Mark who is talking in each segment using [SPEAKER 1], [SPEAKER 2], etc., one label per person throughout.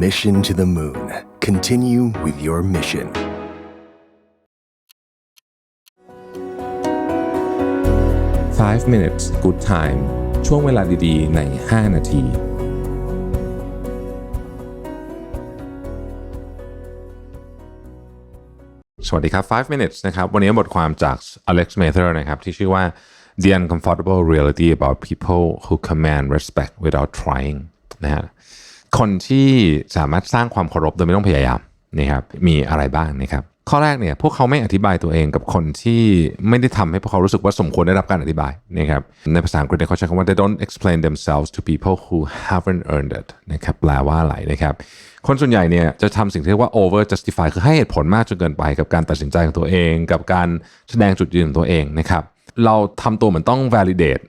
[SPEAKER 1] Mission to the Moon. Continue with your mission.
[SPEAKER 2] Five minutes good time ช่วงเวลาดีๆ ใน 5 นาที สวัสดีครับ 5 minutes นะครับ วันนี้บทความจาก Alex Mather นะครับ ที่ชื่อว่า The Uncomfortable Reality About People Who Command Respect Without Trying นะฮะ คนที่สามารถสร้างความเคารพโดยไม่ต้องพยายามนะครับมีอะไรบ้างนะครับข้อแรกเนี่ยพวกเขาไม่อธิบายตัวเองกับคนที่ไม่ได้ทำให้พวกเขารู้สึกว่าสมควรได้รับการอธิบายนะครับในภาษาอังกฤษเขาใช้คำว่า they don't explain themselves to people who haven't earned it นะครับแปลว่าอะไรนะครับคนส่วนใหญ่เนี่ยจะทำสิ่งที่เรียกว่า over justify คือให้เหตุผลมากจนเกินไปกับการตัดสินใจของตัวเอง กับการแสดงจุดยืนของตัวเองนะครับเราทำตัวเหมือนต้อง validate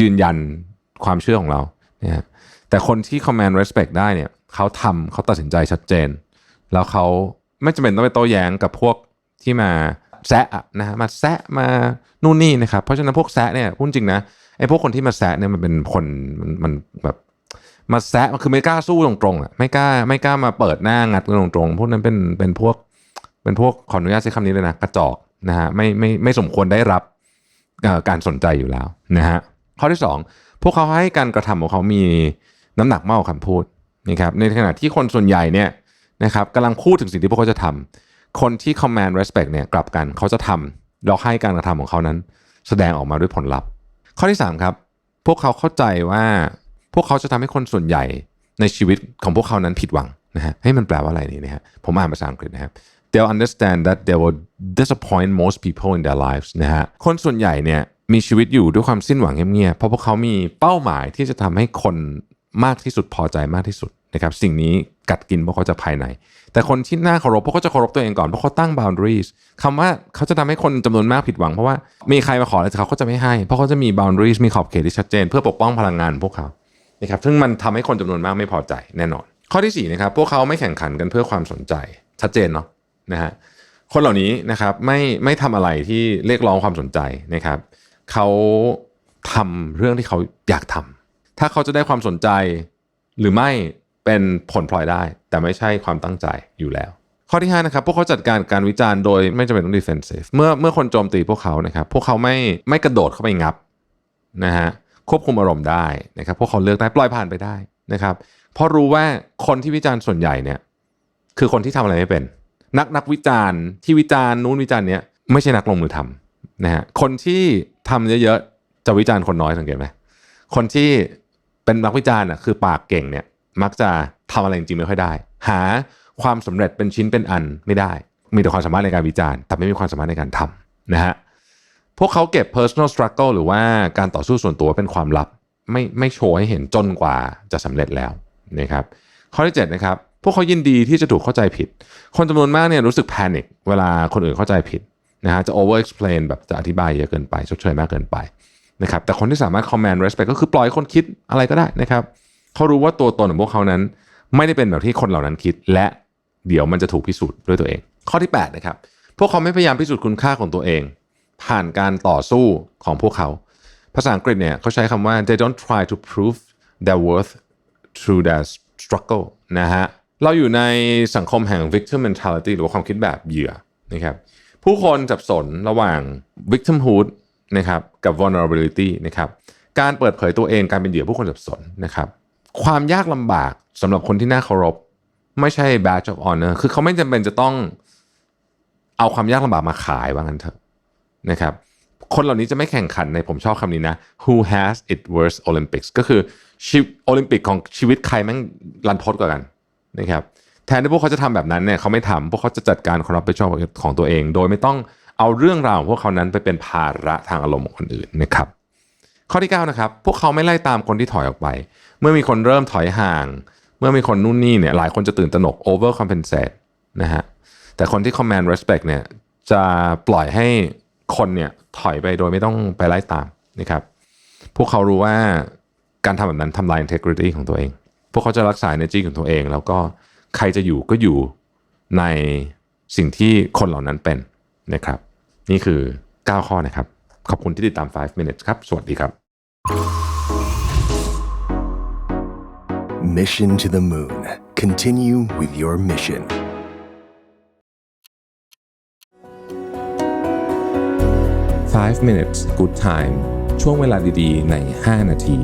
[SPEAKER 2] ยืนยันความเชื่อของเราเนี่ย แต่คนที่ command respect ได้เนี่ยเขาทำเขาตัดสินใจชัดเจน แล้วเขาไม่จำเป็นต้องไปโต้แย้งกับพวกที่มาแซะอะนะฮะมาแซะมานู่นนี่นะครับ เพราะฉะนั้นพวกแซะเนี่ยพูดจริงนะไอ้พวกคนที่มาแซะเนี่ยมันเป็นคนมันมันแบบมาแซะมันคือไม่กล้าสู้ตรงๆอะไม่กล้าไม่กล้ามาเปิดหน้างัดกันตรงๆพวกนั้นเป็นเป็นพวกเป็นพวกขออนุญาตใช้คำนี้เลยนะกระจอกนะฮะไม่ไม่ไม่สมควรได้รับการสนใจอยู่แล้วนะฮะข้อที่สองพวกเขาให้การกระทำของเขามี น้ำหนักมากกว่าคำพูดนะครับในขณะที่คนส่วนใหญ่เนี่ยนะครับกำลังพูดถึงสิ่งที่พวกเขาจะทำคนที่ command respect เนี่ยกลับกันเขาจะทำแล้วให้การกระทำของเขานั้น แสดงออกมาด้วยผลลัพธ์ ข้อที่ 3 ครับ พวกเขาเข้าใจว่าพวกเขาจะทำให้คนส่วนใหญ่ในชีวิตของพวกเขานั้นผิดหวังนะฮะให้มันแปลว่าอะไรนี่นะฮะผมอ่านภาษาอังกฤษนะครับ they'll understand that they will disappoint most people in their lives นะฮะคนส่วนใหญ่เนี่ยมีชีวิตอยู่ด้วยความสิ้นหวังเงียบๆเพราะพวกเขามีเป้าหมายที่จะทำให้คน มากที่สุดพอใจมากที่สุดนะครับสิ่งนี้กัดกินพวกเขาจากภายใน แต่คนที่น่าเคารพพวกเขาจะเคารพตัวเองก่อนเพราะเขาตั้ง boundaries คำว่าเขาจะทำให้คนจำนวนมากผิดหวังเพราะว่ามีใครมาขออะไรเขาเขาจะไม่ให้ เพราะเขาจะมี boundaries มีขอบเขตที่ชัดเจน เพื่อปกป้องพลังงานพวกเขานะครับซึ่งมันทำให้คนจำนวนมากไม่พอใจแน่นอน ข้อที่สี่นะครับพวกเขาไม่แข่งขันกันเพื่อความสนใจชัดเจนเนาะนะฮะคนเหล่านี้นะครับไม่ไม่ทำอะไรที่เรียกร้องความสนใจนะครับเขาทำเรื่องที่เขาอยากทำ ถ้าเขาจะได้ความสนใจหรือไม่เป็นผลพลอยได้ แต่ไม่ใช่ความตั้งใจอยู่แล้ว ข้อที่5นะครับพวกเขาจัดการการวิจารณ์โดยไม่จำเป็นต้อง defensive เมื่อเมื่อคนโจมตีพวกเขานะครับพวกเขาไม่ไม่กระโดดเข้าไปงับนะฮะควบคุมอารมณ์ได้นะครับพวกเขาเลือกได้ปล่อยผ่านไปได้นะครับเพราะรู้ว่าคนที่วิจารณ์ส่วนใหญ่เนี่ยคือคนที่ทำอะไรไม่เป็น นักนักวิจารณ์ที่วิจารณ์นู้นวิจารณ์เนี้ยไม่ใช่นักลงมือทำนะฮะคนที่ทำเยอะๆจะวิจารณ์คนน้อยสังเกตไหมคนที่ เป็นนักวิจารณ์อะคือปากเก่งเนี่ยมักจะทำอะไรจริงไม่ค่อยได้ หาความสำเร็จเป็นชิ้นเป็นอันไม่ได้ มีแต่ความสามารถในการวิจารณ์ แต่ไม่มีความสามารถในการทำนะฮะพวกเขาเก็บ personal struggle หรือว่าการต่อสู้ส่วนตัวเป็นความลับ ไม่ไม่โชว์ให้เห็นจนกว่าจะสำเร็จแล้วนะครับข้อที่7นะครับพวกเขายินดีที่จะถูกเข้าใจผิด คนจำนวนมากเนี่ยรู้สึกแพนิคเวลาคนอื่นเข้าใจผิดนะฮะจะ over explain แบบจะอธิบายเยอะเกินไปชดเชยมากเกินไป นะครับแต่คนที่สามารถ command respect ก็คือปล่อยคนคิดอะไรก็ได้นะครับเขารู้ว่าตัวตนของพวกเขานั้น ไม่ได้เป็นแบบที่คนเหล่านั้นคิด และเดี๋ยวมันจะถูกพิสูจน์ด้วยตัวเอง ข้อที่8นะครับพวกเขาไม่พยายามพิสูจน์คุณค่าของตัวเอง ผ่านการต่อสู้ของพวกเขา ภาษาอังกฤษเนี่ยเขาใช้คำว่า they don't try to prove their worth through their struggle นะฮะเราอยู่ในสังคมแห่ง victim mentality หรือว่าความคิดแบบเหยื่อนะครับผู้คนสับสนระหว่าง victimhood นะครับกับ vulnerability นะครับการเปิดเผยตัวเองการเป็นเหยื่อผู้คนสับสนนะครับความยากลำบากสำหรับคนที่น่าเคารพ ไม่ใช่ badge of honor คือเขาไม่จำเป็นจะต้องเอาความยากลำบากมาขายว่างั้นเถอะนะครับคนเหล่านี้จะไม่แข่งขันในผมชอบคำนี้นะ who has it worse Olympics ก็คือชีโอลิมปิกของชีวิตใครแม่งรันทดกว่ากันนะครับแทนที่พวกเขาจะทำแบบนั้นเนี่ยเขาไม่ทำพวกเขาจะจัดการความรับผิดชอบของตัวเอง โดยไม่ต้อง เอาเรื่องราวของพวกเขานั้นไปเป็นภาระทางอารมณ์ของคนอื่นนะครับ ข้อที่9นะครับพวกเขาไม่ไล่ตามคนที่ถอยออกไป เมื่อมีคนเริ่มถอยห่าง เมื่อมีคนนู่นนี่เนี่ยหลายคนจะตื่นตระหนก over compensate นะฮะแต่คนที่ command respect เนี่ยจะปล่อยให้คนเนี่ยถอยไปโดยไม่ต้องไปไล่ตามนะครับ พวกเขารู้ว่าการทำแบบนั้นทำลาย integrity ของตัวเอง พวกเขาจะรักษา energy ของตัวเอง แล้วก็ใครจะอยู่ก็อยู่ในสิ่งที่คนเหล่านั้นเป็นนะครับ นี่คือ 9 ข้อนะครับ ขอบคุณที่ติดตาม 5 minutes ครับ สวัสดีครับ
[SPEAKER 1] Mission to the Moon Continue with your mission
[SPEAKER 2] Five minutes good time ช่วงเวลาดีๆ ใน 5 นาที